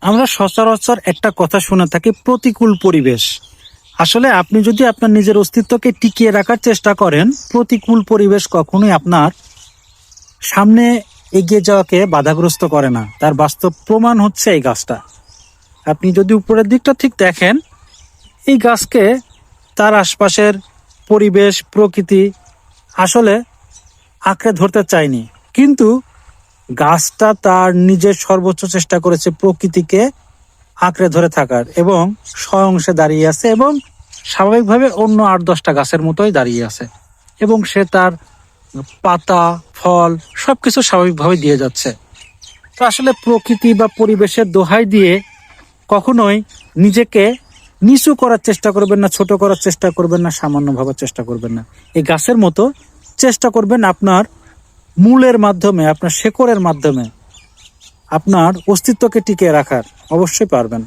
আমরা সচরাচর একটা কথা শুনে থাকি, প্রতিকূল পরিবেশ। আসলে আপনি যদি আপনার নিজের অস্তিত্বকে টিকিয়ে রাখার চেষ্টা করেন, প্রতিকূল পরিবেশ কখনোই আপনার সামনে এগিয়ে যাওয়াকে বাধাগ্রস্ত করে না। তার বাস্তব প্রমাণ হচ্ছে এই গাছটা। আপনি যদি উপরের দিকটা ঠিক দেখেন, এই গাছকে তার আশপাশের পরিবেশ, প্রকৃতি আসলে আঁকড়ে ধরতে চায়নি। কিন্তু গাছটা তার নিজের সর্বোচ্চ চেষ্টা করেছে প্রকৃতিকে আঁকড়ে ধরে থাকার এবং স্বয়ং সে দাঁড়িয়ে আছে এবং স্বাভাবিকভাবে অন্য আট দশটা গাছের মতোই দাঁড়িয়ে আছে এবং সে তার পাতা, ফল সবকিছু স্বাভাবিকভাবে দিয়ে যাচ্ছে। তো আসলে প্রকৃতি বা পরিবেশের দোহাই দিয়ে কখনোই নিজেকে নিচু করার চেষ্টা করবেন না, ছোট করার চেষ্টা করবেন না সামান্য ভাবার চেষ্টা করবেন না। এই গাছের মতো চেষ্টা করবেন আপনার মূলের মাধ্যমে আপনার শেকড়ের মাধ্যমে আপনার অস্তিত্বকে টিকিয়ে রাখার অবশ্যই পারবেন।